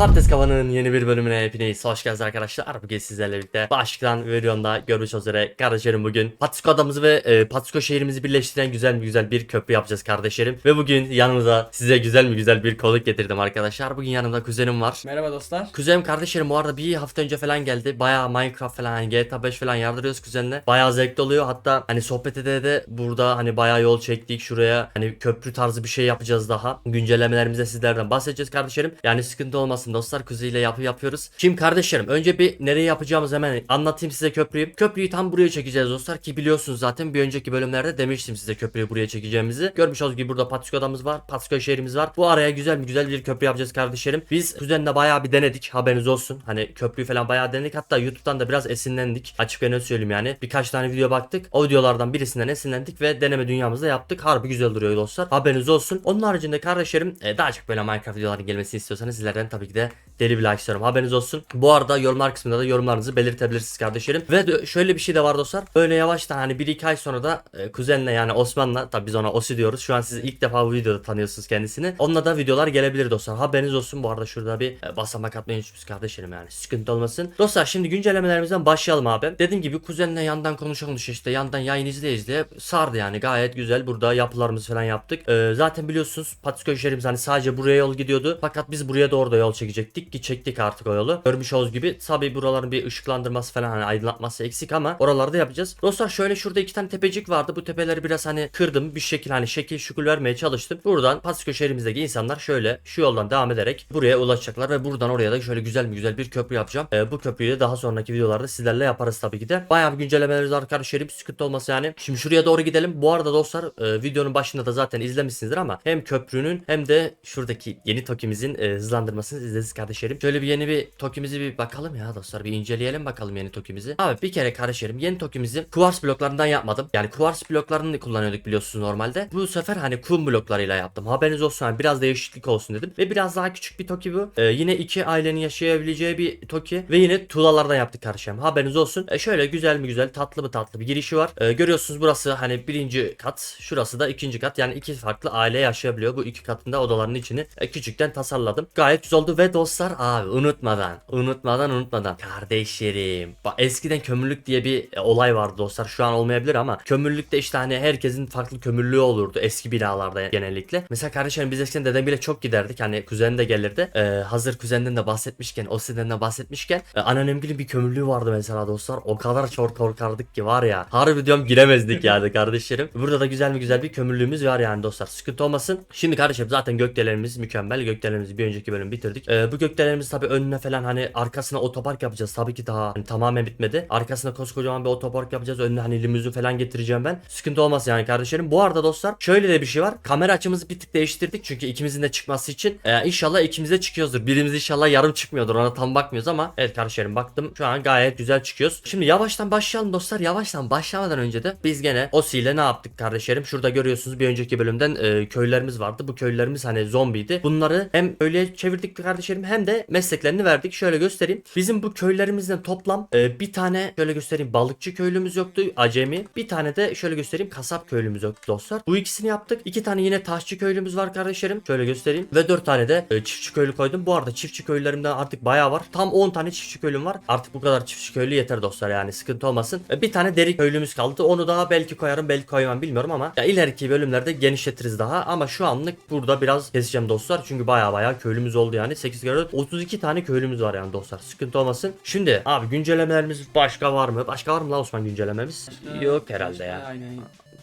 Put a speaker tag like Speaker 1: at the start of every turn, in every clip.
Speaker 1: Partes Kava'nın yeni bir bölümüne hepiniz hoş geldiniz arkadaşlar. Bugün sizlerle birlikte başlıktan videomda görmüş üzere kardeşlerim bugün Patsko adamızı ve e, Patsko şehrimizi birleştiren güzel mi güzel bir köprü yapacağız kardeşlerim. Ve bugün yanımıza size güzel mi güzel bir konuk getirdim arkadaşlar. Bugün yanımda kuzenim var.
Speaker 2: Merhaba dostlar.
Speaker 1: Kuzenim kardeşlerim bu arada bir hafta önce falan geldi. Bayağı Minecraft falan hani GTA 5 falan yardırıyoruz kuzenle. Bayağı zevkli oluyor. Hatta hani sohbet ede de burada hani bayağı yol çektik. Şuraya hani köprü tarzı bir şey yapacağız daha. Güncellemelerimizde sizlerden bahsedeceğiz kardeşlerim. Yani sıkıntı olmasın dostlar. Kuzeyle yapı yapıyoruz. Şimdi kardeşlerim önce bir nereye yapacağımız hemen anlatayım size köprüyü. Köprüyü tam buraya çekeceğiz dostlar ki biliyorsunuz zaten bir önceki bölümlerde demiştim size köprüyü buraya çekeceğimizi. Görmüş olduğunuz gibi burada Patsko adamız var. Patsko şehrimiz var. Bu araya güzel mi güzel bir köprü yapacağız kardeşlerim. Biz kuzenle bayağı bir denedik. Haberiniz olsun. Hani köprüyü falan bayağı denedik. Hatta YouTube'dan da biraz esinlendik. Açık ve net söyleyeyim yani. Birkaç tane video baktık. O videolardan birisinden esinlendik ve deneme dünyamızda yaptık. Harbi güzel duruyor dostlar. Haberiniz olsun. Onun haricinde kardeşlerim e, daha çok böyle Minecraft videoların gelmesini istiyorsanız sizlerden tabii ki de deli bir like istiyorum. Haberiniz olsun. Bu arada yorumlar kısmında da yorumlarınızı belirtebilirsiniz kardeşlerim. Ve şöyle bir şey de var dostlar. Böyle yavaştan hani 1-2 ay sonra da e, kuzenle yani Osman'la tabii biz ona Osi diyoruz. Şu an siz ilk defa bu videoda tanıyorsunuz kendisini. Onunla da videolar gelebilir dostlar. Haberiniz olsun. Bu arada şurada bir e, basamak atmayı unutmuşuz kardeşlerim yani. Sıkıntı olmasın. Dostlar şimdi güncellemelerimizden başlayalım abi. Dediğim gibi kuzenle yandan konuşalım işte yandan yayın izleye izleye sardı yani gayet güzel. Burada yapılarımızı falan yaptık. E, zaten biliyorsunuz şehrimiz hani sadece buraya yol gidiyordu. Fakat biz buraya doğru da yol çekecektik ki çektik artık o yolu. Görmüş olduğunuz gibi tabi buraların bir ışıklandırması falan hani aydınlatması eksik ama oralarda yapacağız. Dostlar şöyle şurada iki tane tepecik vardı. Bu tepeleri biraz hani kırdım. Bir şekil hani şekil şukul vermeye çalıştım. Buradan Patisko şehrimizdeki insanlar şöyle şu yoldan devam ederek buraya ulaşacaklar ve buradan oraya da şöyle güzel mi güzel bir köprü yapacağım. Ee, bu köprüyü de daha sonraki videolarda sizlerle yaparız tabii ki de. Bayağı bir güncellemelerimiz var kardeşlerim. Sıkıntı olması yani. Şimdi şuraya doğru gidelim. Bu arada dostlar e, videonun başında da zaten izlemişsinizdir ama hem köprünün hem de şuradaki yeni tokimizin e, hızlandırmasını izlediniz kardeşlerim. Şöyle bir yeni bir tokimizi bir bakalım ya dostlar. Bir inceleyelim bakalım yeni tokimizi. Abi bir kere kardeşlerim yeni tokimizi kuvars bloklarından yapmadım. Yani kuvars bloklarını kullanıyorduk biliyorsunuz normalde. Bu sefer hani kum bloklarıyla yaptım. Haberiniz olsun hani biraz değişiklik olsun dedim. Ve biraz daha küçük bir toki bu. E, yine iki ailenin yaşayabileceği bir toki. Ve yine tuğlalardan yaptık kardeşlerim. Haberiniz olsun. E, şöyle güzel mi güzel tatlı mı tatlı bir girişi var. E, görüyorsunuz burası hani birinci kat. Şurası da ikinci kat. Yani iki farklı aile yaşayabiliyor. Bu iki katında odaların içini e, küçükten tasarladım. Gayet güzel oldu ve dostlar abi unutmadan unutmadan unutmadan kardeşlerim. Bak eskiden kömürlük diye bir e, olay vardı dostlar. Şu an olmayabilir ama kömürlükte işte hani herkesin farklı kömürlüğü olurdu eski binalarda genellikle. Mesela kardeşlerim biz eskiden dedemle çok giderdik. Hani kuzen de gelirdi. E, hazır kuzenden de bahsetmişken, o sizden de bahsetmişken e, anneannemgilin bir kömürlüğü vardı mesela dostlar. O kadar çok korkardık ki var ya. Harbi diyorum giremezdik yani kardeşlerim. Burada da güzel mi güzel bir kömürlüğümüz var yani dostlar. Sıkıntı olmasın. Şimdi kardeşim zaten gökdelenimiz mükemmel. Gökdelenimizi bir önceki bölüm bitirdik. Ee, bu gökdelenimiz tabi önüne falan hani arkasına otopark yapacağız. Tabii ki daha hani tamamen bitmedi. Arkasına koskocaman bir otopark yapacağız. Önüne hani limuzin falan getireceğim ben. Sıkıntı olmaz yani kardeşlerim. Bu arada dostlar şöyle de bir şey var. Kamera açımızı bir tık değiştirdik. Çünkü ikimizin de çıkması için. Ee, inşallah ikimiz de çıkıyoruzdur. Birimiz inşallah yarım çıkmıyordur. Ona tam bakmıyoruz ama evet kardeşlerim baktım. Şu an gayet güzel çıkıyoruz. Şimdi yavaştan başlayalım dostlar. Yavaştan başlamadan önce de biz gene Osi ile ne yaptık kardeşlerim? Şurada görüyorsunuz bir önceki bölümden e, köylerimiz vardı. Bu köylerimiz hani zombiydi. Bunları hem öyle çevirdik kardeşlerim hem de mesleklerini verdik. Şöyle göstereyim. Bizim bu köylerimizden toplam e, bir tane şöyle göstereyim balıkçı köylümüz yoktu. Acemi. Bir tane de şöyle göstereyim kasap köylümüz yoktu dostlar. Bu ikisini yaptık. İki tane yine taşçı köylümüz var kardeşlerim. Şöyle göstereyim. Ve dört tane de e, çiftçi köylü koydum. Bu arada çiftçi köylülerimden artık bayağı var. Tam 10 tane çiftçi köylüm var. Artık bu kadar çiftçi köylü yeter dostlar yani sıkıntı olmasın. E, bir tane deri köylümüz kaldı. Onu daha belki koyarım belki koymam bilmiyorum ama ya ileriki bölümlerde genişletiriz daha. Ama şu anlık burada biraz keseceğim dostlar. Çünkü bayağı bayağı köylümüz oldu yani. 8 kere 32 tane köylümüz var yani dostlar. Sıkıntı olmasın. Şimdi abi güncellemelerimiz başka var mı? Başka var mı lan Osman güncellememiz? Yok herhalde ya.
Speaker 2: Aynen.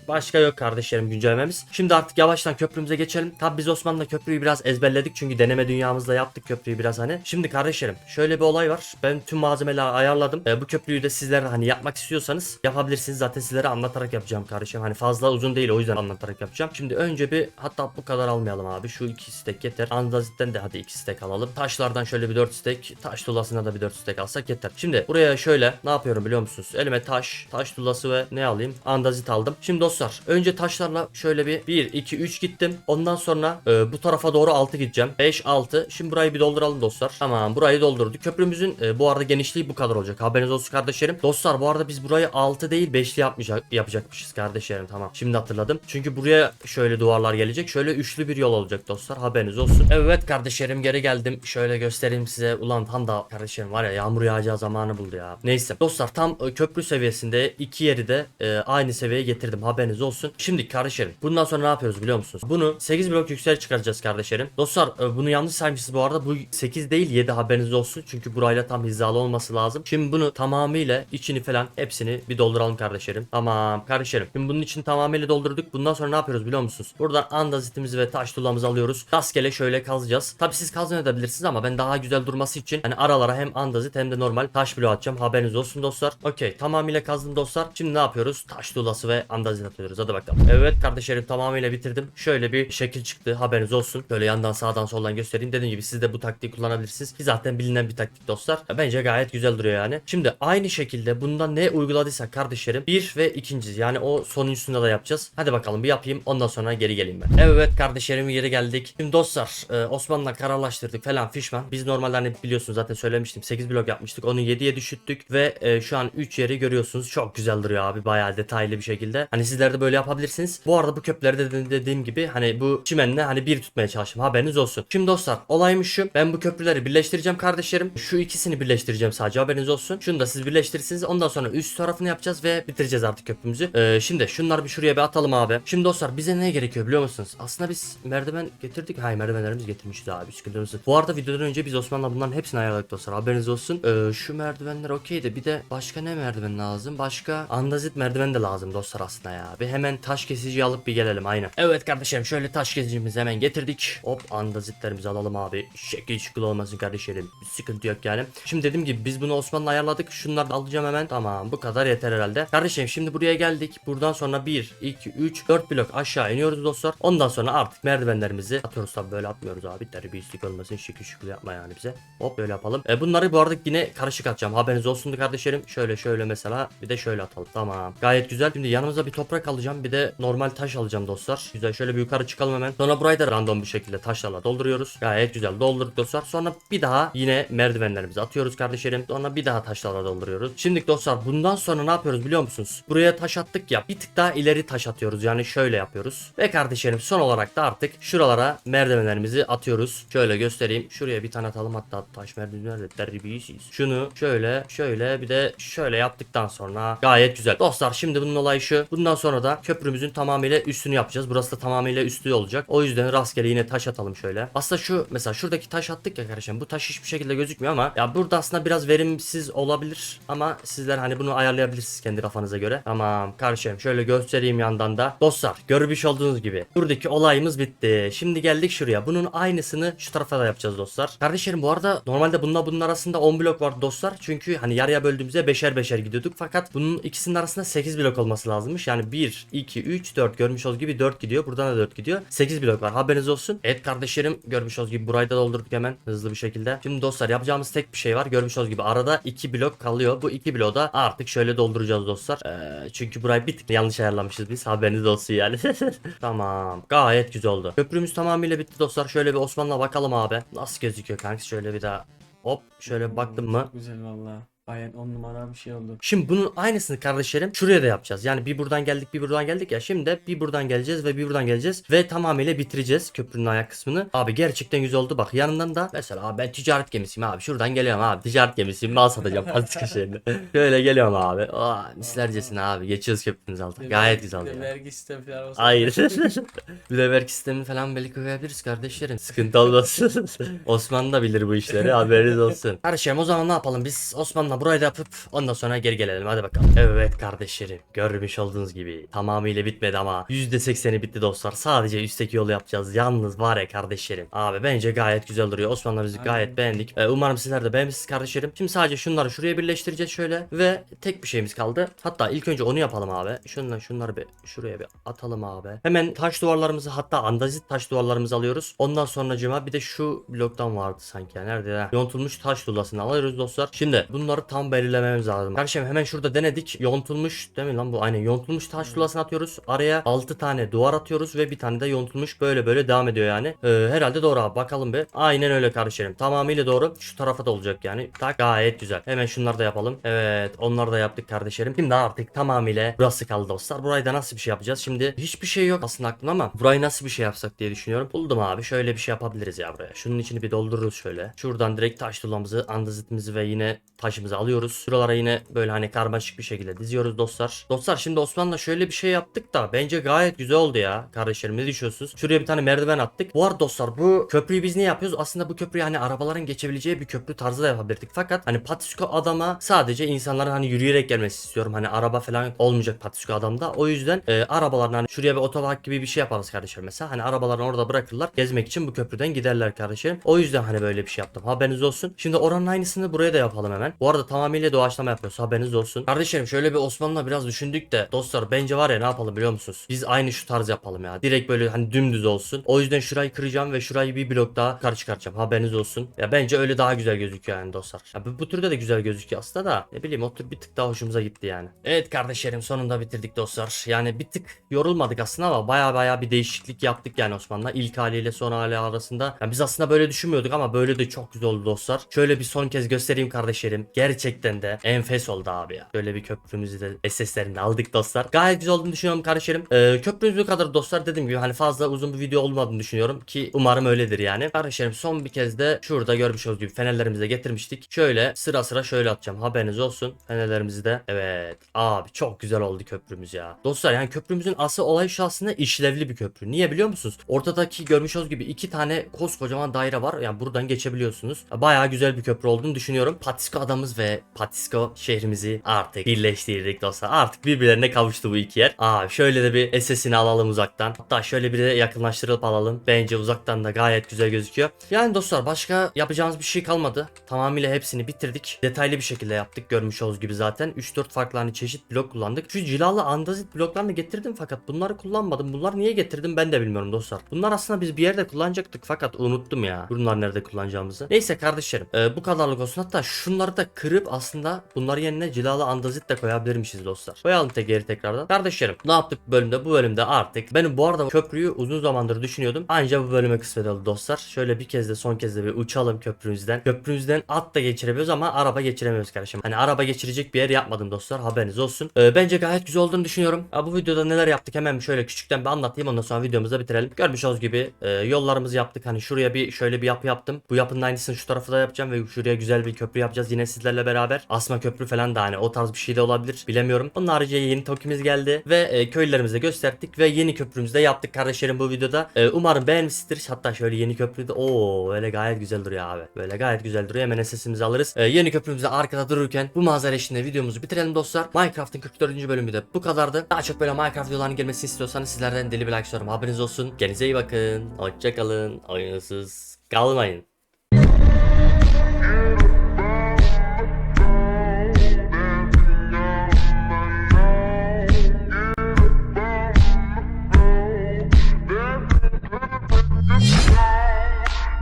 Speaker 1: Başka yok kardeşlerim güncellememiz. Şimdi artık yavaştan köprümüze geçelim. Tabi biz Osman'la köprüyü biraz ezberledik çünkü deneme dünyamızda yaptık köprüyü biraz hani. Şimdi kardeşlerim şöyle bir olay var. Ben tüm malzemeleri ayarladım. Ee, bu köprüyü de sizler hani yapmak istiyorsanız yapabilirsiniz. Zaten sizlere anlatarak yapacağım kardeşim. Hani fazla uzun değil o yüzden anlatarak yapacağım. Şimdi önce bir hatta bu kadar almayalım abi. Şu iki stek yeter. Andazitten de hadi iki stek alalım. Taşlardan şöyle bir dört stek. Taş tulasına da bir dört stek alsak yeter. Şimdi buraya şöyle ne yapıyorum biliyor musunuz? Elime taş, taş tulası ve ne alayım? Andazit aldım. Şimdi dostlar dostlar önce taşlarla şöyle bir 1 2 3 gittim. Ondan sonra e, bu tarafa doğru 6 gideceğim. 5 6. Şimdi burayı bir dolduralım dostlar. Tamam burayı doldurduk. Köprümüzün e, bu arada genişliği bu kadar olacak. Haberiniz olsun kardeşlerim. Dostlar bu arada biz burayı 6 değil 5'li yapmayacak yapacakmışız kardeşlerim. Tamam. Şimdi hatırladım. Çünkü buraya şöyle duvarlar gelecek. Şöyle üçlü bir yol olacak dostlar. Haberiniz olsun. Evet kardeşlerim geri geldim. Şöyle göstereyim size. Ulan tam da kardeşlerim var ya yağmur yağacağı zamanı buldu ya. Neyse. Dostlar tam e, köprü seviyesinde iki yeri de e, aynı seviyeye getirdim. Haberiniz olsun. Şimdi kardeşlerim bundan sonra ne yapıyoruz biliyor musunuz? Bunu 8 blok yukarı çıkaracağız kardeşlerim. Dostlar e, bunu yanlış saymışız bu arada. Bu 8 değil 7 haberiniz olsun. Çünkü burayla tam hizalı olması lazım. Şimdi bunu tamamıyla içini falan hepsini bir dolduralım kardeşlerim. Tamam kardeşlerim. Şimdi bunun için tamamıyla doldurduk. Bundan sonra ne yapıyoruz biliyor musunuz? Buradan andazitimizi ve taş tuğlamızı alıyoruz. Rastgele şöyle kazacağız. Tabi siz kazmayabilirsiniz ama ben daha güzel durması için hani aralara hem andazit hem de normal taş bloğu atacağım. Haberiniz olsun dostlar. Okey tamamıyla kazdım dostlar. Şimdi ne yapıyoruz? Taş tuğlası ve andazit atıyoruz. Hadi bakalım. Evet kardeşlerim tamamıyla bitirdim. Şöyle bir şekil çıktı. Haberiniz olsun. Böyle yandan sağdan soldan göstereyim. Dediğim gibi siz de bu taktiği kullanabilirsiniz. Ki zaten bilinen bir taktik dostlar. Bence gayet güzel duruyor yani. Şimdi aynı şekilde bundan ne uyguladıysak kardeşlerim bir ve ikinci yani o sonuncusunda da yapacağız. Hadi bakalım bir yapayım ondan sonra geri geleyim ben. Evet kardeşlerim geri geldik. Şimdi dostlar e, Osman'la kararlaştırdık falan fişman. Biz normalde hani biliyorsunuz zaten söylemiştim 8 blok yapmıştık. Onu 7'ye düşürttük ve e, şu an 3 yeri görüyorsunuz. Çok güzel duruyor abi bayağı detaylı bir şekilde. Hani sizler de böyle yapabilirsiniz. Bu arada bu köpleri de de- dediğim gibi hani bu çimenle hani bir tutmaya çalıştım. Haberiniz olsun. Şimdi dostlar olaymış şu. Ben bu köprüleri birleştireceğim kardeşlerim. Şu ikisini birleştireceğim sadece haberiniz olsun. Şunu da siz birleştirirsiniz. Ondan sonra üst tarafını yapacağız ve bitireceğiz artık köprümüzü. Ee, şimdi şunları bir şuraya bir atalım abi. Şimdi dostlar bize ne gerekiyor biliyor musunuz? Aslında biz merdiven getirdik. Hayır merdivenlerimiz getirmişiz abi. Sıkıntımız. yok. Bu arada videodan önce biz Osman'la bunların hepsini ayarladık dostlar. Haberiniz olsun. Ee, şu merdivenler okey bir de başka ne merdiven lazım? Başka andazit merdiven de lazım dostlar aslında ya. Bir hemen taş kesici alıp bir gelelim aynen. Evet kardeşlerim şöyle taş kesicimizi hemen getirdik. Hop andazitlerimizi alalım abi. Şekil şükür olmasın kardeşlerim. Bir sıkıntı yok yani. Şimdi dediğim gibi biz bunu Osman'la ayarladık. Şunları da alacağım hemen. Tamam bu kadar yeter herhalde. Kardeşim şimdi buraya geldik. Buradan sonra 1, 2, 3, 4 blok aşağı iniyoruz dostlar. Ondan sonra artık merdivenlerimizi atıyoruz tabi böyle atmıyoruz abi. Terbiyesizlik olmasın şekil şükür yapma yani bize. Hop böyle yapalım. E, bunları bu arada yine karışık atacağım. Haberiniz olsun kardeşlerim. Şöyle şöyle mesela bir de şöyle atalım. Tamam. Gayet güzel. Şimdi yanımıza bir toprak alacağım. Bir de normal taş alacağım dostlar. Güzel şöyle bir yukarı çıkalım hemen. Sonra burayı da random bir şekilde taşlarla dolduruyoruz. Gayet güzel doldurduk dostlar. Sonra bir daha yine merdivenlerimizi atıyoruz kardeşlerim. Sonra bir daha taşlarla dolduruyoruz. Şimdi dostlar bundan sonra ne yapıyoruz biliyor musunuz? Buraya taş attık ya. Bir tık daha ileri taş atıyoruz. Yani şöyle yapıyoruz. Ve kardeşlerim son olarak da artık şuralara merdivenlerimizi atıyoruz. Şöyle göstereyim. Şuraya bir tane atalım hatta taş merdivenler de terbiyesiz. Şunu şöyle şöyle bir de şöyle yaptıktan sonra gayet güzel. Dostlar şimdi bunun olayı şu. Bundan sonra da köprümüzün tamamıyla üstünü yapacağız. Burası da tamamıyla üstü olacak. O yüzden rastgele yine taş atalım şöyle. Aslında şu mesela şuradaki taş attık ya kardeşim. Bu taş hiçbir şekilde gözükmüyor ama ya burada aslında biraz verimsiz olabilir ama sizler hani bunu ayarlayabilirsiniz kendi kafanıza göre. Tamam kardeşim şöyle göstereyim yandan da. Dostlar görmüş olduğunuz gibi buradaki olayımız bitti. Şimdi geldik şuraya. Bunun aynısını şu tarafa da yapacağız dostlar. Kardeşlerim bu arada normalde bununla bunun arasında 10 blok var dostlar. Çünkü hani yarıya böldüğümüzde beşer beşer gidiyorduk. Fakat bunun ikisinin arasında 8 blok olması lazımmış. Yani 1, 2, 3, 4 görmüş olduğunuz gibi 4 gidiyor. Buradan da 4 gidiyor. 8 blok var. Haberiniz olsun. Evet kardeşlerim görmüş olduğunuz gibi burayı da doldurduk hemen hızlı bir şekilde. Şimdi dostlar yapacağımız tek bir şey var. Görmüş olduğunuz gibi arada 2 blok kalıyor. Bu 2 bloğu da artık şöyle dolduracağız dostlar. Ee, çünkü burayı bir tık yanlış ayarlamışız biz. Haberiniz olsun yani. tamam. Gayet güzel oldu. Köprümüz tamamıyla bitti dostlar. Şöyle bir Osman'la bakalım abi. Nasıl gözüküyor kanka? Şöyle bir daha Hop şöyle baktım mı?
Speaker 2: Çok güzel valla. Gayet on numara bir şey oldu.
Speaker 1: Şimdi bunun aynısını kardeşlerim şuraya da yapacağız. Yani bir buradan geldik bir buradan geldik ya. Şimdi de bir buradan geleceğiz ve bir buradan geleceğiz. Ve tamamıyla bitireceğiz köprünün ayak kısmını. Abi gerçekten güzel oldu. Bak yanından da mesela abi ben ticaret gemisiyim abi. Şuradan geliyorum abi. Ticaret gemisiyim. Mal satacağım. Patika şeyinde. Şöyle geliyorum abi. Aa, mislercesine abi. Geçiyoruz köprünün altına. Gayet güzel
Speaker 2: Bir de vergi sistemi falan olsa.
Speaker 1: Hayır. bir de vergi sistemini falan belki koyabiliriz kardeşlerim. Sıkıntı olmasın. Osman da bilir bu işleri. Haberiniz olsun. Kardeşlerim o zaman ne yapalım? Biz Osman'la burayı da yapıp ondan sonra geri gelelim. Hadi bakalım. Evet kardeşlerim. Görmüş olduğunuz gibi tamamıyla bitmedi ama %80'i bitti dostlar. Sadece üstteki yolu yapacağız. Yalnız var ya kardeşlerim. Abi bence gayet güzel duruyor. Biz
Speaker 2: Aynen.
Speaker 1: gayet beğendik. Ee, umarım sizler de beğenmişsiniz kardeşlerim. Şimdi sadece şunları şuraya birleştireceğiz şöyle. Ve tek bir şeyimiz kaldı. Hatta ilk önce onu yapalım abi. Şundan şunları bir şuraya bir atalım abi. Hemen taş duvarlarımızı hatta andazit taş duvarlarımızı alıyoruz. Ondan sonracıma bir de şu bloktan vardı sanki. Nerede ya? Yontulmuş taş tuğlasını alıyoruz dostlar. Şimdi bunları tam belirlememiz lazım. Kardeşim hemen şurada denedik. Yontulmuş değil mi lan bu? Aynen yontulmuş taş tuğlasını atıyoruz. Araya 6 tane duvar atıyoruz ve bir tane de yontulmuş böyle böyle devam ediyor yani. Ee, herhalde doğru abi bakalım bir. Aynen öyle kardeşlerim. Tamamıyla doğru. Şu tarafa da olacak yani. Tak gayet güzel. Hemen şunları da yapalım. Evet onları da yaptık kardeşlerim. Şimdi artık tamamıyla burası kaldı dostlar. Burayı da nasıl bir şey yapacağız? Şimdi hiçbir şey yok aslında aklımda ama burayı nasıl bir şey yapsak diye düşünüyorum. Buldum abi. Şöyle bir şey yapabiliriz ya buraya. Şunun içini bir doldururuz şöyle. Şuradan direkt taş tuğlamızı, andazitimizi ve yine taşımızı alıyoruz. Şuralara yine böyle hani karmaşık bir şekilde diziyoruz dostlar. Dostlar şimdi Osman'la şöyle bir şey yaptık da bence gayet güzel oldu ya. Kardeşlerim ne düşünüyorsunuz? Şuraya bir tane merdiven attık. Bu arada dostlar bu köprüyü biz niye yapıyoruz? Aslında bu köprüyü hani arabaların geçebileceği bir köprü tarzı da yapabilirdik. Fakat hani Patisko adama sadece insanların hani yürüyerek gelmesi istiyorum. Hani araba falan olmayacak Patisko adamda. O yüzden e, arabaların hani şuraya bir otopark gibi bir şey yaparız kardeşlerim mesela. Hani arabalarını orada bırakırlar. Gezmek için bu köprüden giderler kardeşlerim. O yüzden hani böyle bir şey yaptım. Haberiniz olsun. Şimdi oranın aynısını buraya da yapalım hemen. Bu arada tamamıyla doğaçlama yapıyoruz. Haberiniz olsun. Kardeşlerim şöyle bir Osmanlı'la biraz düşündük de dostlar bence var ya ne yapalım biliyor musunuz? Biz aynı şu tarz yapalım ya. Direkt böyle hani dümdüz olsun. O yüzden şurayı kıracağım ve şurayı bir blok daha yukarı çıkartacağım. Haberiniz olsun. Ya bence öyle daha güzel gözüküyor yani dostlar. Ya bu, bu türde de güzel gözüküyor aslında da. Ne bileyim o tür bir tık daha hoşumuza gitti yani. Evet kardeşlerim sonunda bitirdik dostlar. Yani bir tık yorulmadık aslında ama baya baya bir değişiklik yaptık yani Osman'la. İlk haliyle son hali arasında. Yani biz aslında böyle düşünmüyorduk ama böyle de çok güzel oldu dostlar. Şöyle bir son kez göstereyim kardeşlerim. Gerçekten de enfes oldu abi ya. Böyle bir köprümüzü de SS'lerini aldık dostlar. Gayet güzel olduğunu düşünüyorum kardeşlerim. Ee, köprümüz bu kadar dostlar dediğim gibi hani fazla uzun bir video olmadığını düşünüyorum ki umarım öyledir yani. Kardeşlerim son bir kez de şurada görmüş olduğunuz gibi fenerlerimizi de getirmiştik. Şöyle sıra sıra şöyle atacağım. Haberiniz olsun. Fenerlerimizi de. Evet. Abi çok güzel oldu köprümüz ya. Dostlar yani köprümüzün asıl olay şu aslında işlevli bir köprü. Niye biliyor musunuz? Ortadaki görmüş olduğunuz gibi iki tane koskocaman daire var. Yani buradan geçebiliyorsunuz. Bayağı güzel bir köprü olduğunu düşünüyorum. Patisko adamız ve Patisko şehrimizi artık birleştirdik dostlar. Artık birbirlerine kavuştu bu iki yer. Abi şöyle de bir SS'ini alalım uzaktan. Hatta şöyle bir de yakınlaştırıp alalım. Bence uzaktan da gayet güzel gözüküyor. Yani dostlar başka yapacağımız bir şey kalmadı. Tamamıyla hepsini bitirdik. Detaylı bir şekilde yaptık. Görmüş olduğunuz gibi zaten. 3-4 farklı hani çeşit blok kullandık. Şu cilalı andazit bloklarını getirdim fakat bunları kullanmadım. Bunlar niye getirdim ben de bilmiyorum dostlar. Bunlar aslında biz bir yerde kullanacaktık fakat unuttum ya. Bunlar nerede kullanacağımızı. Neyse kardeşlerim e, bu kadarlık olsun. Hatta şunları da kırıp aslında bunların yerine cilalı andazit de koyabilirmişiz dostlar. Koyalım tek geri tekrardan. Kardeşlerim ne yaptık bu bölümde? Bu bölümde artık benim bu arada köprüyü uzun zamandır düşünüyordum. Anca bu bölüme kısmet dostlar. Şöyle bir kez de son kez de bir uçalım köprümüzden. Köprümüzden at da geçirebiliyoruz ama araba geçiremiyoruz kardeşim. Hani araba geçirecek bir yer yapmadım dostlar. Haberiniz olsun. Ee, bence gayet güzel olduğunu düşünüyorum. Ha, bu videoda neler yaptık hemen şöyle küçükten bir anlatayım. Ondan sonra videomuzu da bitirelim. Görmüş olduğunuz gibi e, yollarımızı yaptık. Hani şuraya bir şöyle bir yapı yaptım. Bu yapının aynısını şu tarafa da yapacağım ve şuraya güzel bir köprü yapacağız yine sizlerle beraber. Asma köprü falan da hani o tarz bir şey de olabilir. Bilemiyorum. Onun haricinde yeni tokimiz geldi ve e, köylerimize gösterdik ve yeni köprümüzü de yaptık kardeşlerim bu videoda. E, umarım beğenmişsinizdir. Hatta şöyle yeni köprüde o öyle gayet güzel duruyor abi. Böyle gayet güzel duruyor. Hemen sesimizi alırız. E, yeni köprümüzde arkada dururken bu manzara eşliğinde videomuzu bitirelim dostlar. Minecraft'ın 44. bölümü de bu kadardı. Daha çok böyle Minecraft videolarının gelmesini istiyorsanız sizlerden deli bir like istiyorum. Haberiniz olsun. Kendinize iyi bakın. Hoşçakalın. Oyunsuz kalmayın.